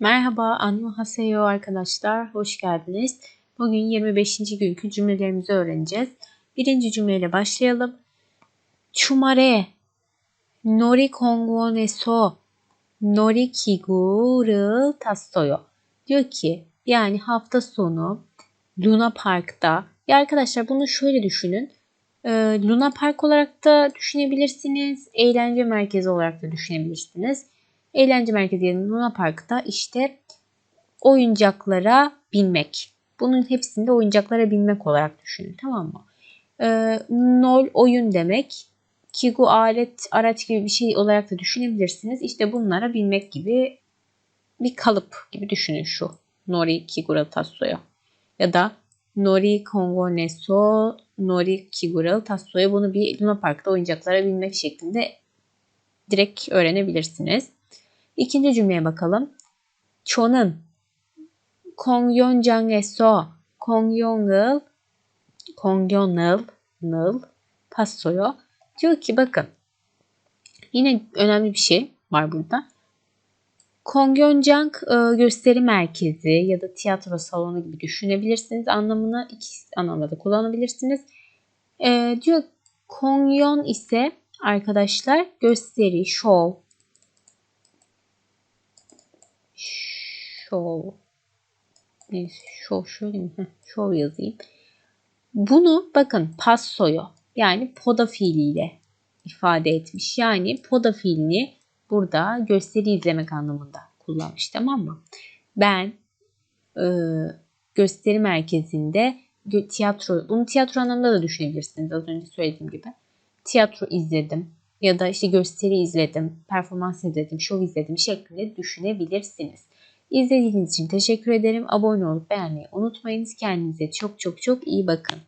Merhaba, annyeonghaseyo arkadaşlar. Hoş geldiniz. Bugün 25. günkü cümlelerimizi öğreneceğiz. Birinci cümleyle başlayalım. 주말에 놀이공원에서 놀이기구를 탔어요. Diyor ki yani hafta sonu Luna Park'ta ya arkadaşlar bunu şöyle düşünün. Ee, Luna Park olarak da düşünebilirsiniz. Eğlence merkezi olarak da düşünebilirsiniz. Eğlence merkezi yerine Luna Park'ta işte oyuncaklara binmek. Bunun hepsinde oyuncaklara binmek olarak düşünün tamam mı? Ee, nol oyun demek. Kigu alet, araç gibi bir şey olarak da düşünebilirsiniz. İşte bunlara binmek gibi bir kalıp gibi düşünün şu. Nori kigura tassoyo. Ya da Nori Kongo Neso, Nori Kiguralı Tasso'ya bunu bir Luna Park'ta oyuncaklara binmek şeklinde direkt öğrenebilirsiniz. İkinci cümleye bakalım. 저는 공연장에서 공연을 공연을 을 봤어요. Diyor ki bakın yine önemli bir şey var burada. Kongyonjang e, gösteri merkezi ya da tiyatro salonu gibi düşünebilirsiniz. Anlamını iki anlamda da kullanabilirsiniz. E, diyor Kongyon ise arkadaşlar gösteri, show, show, neyse show şöyle mi? Heh, show yazayım. Bunu bakın passoyo yani poda fiiliyle ifade etmiş. Yani poda fiilini burada gösteri izlemek anlamında kullanmış tamam mı? Ben e, gösteri merkezinde tiyatro, bunu tiyatro anlamında da düşünebilirsiniz az önce söylediğim gibi. Tiyatro izledim ya da işte gösteri izledim, performans izledim, şov izledim şeklinde düşünebilirsiniz. İzlediğiniz için teşekkür ederim. Abone olup beğenmeyi unutmayınız. Kendinize çok çok çok iyi bakın.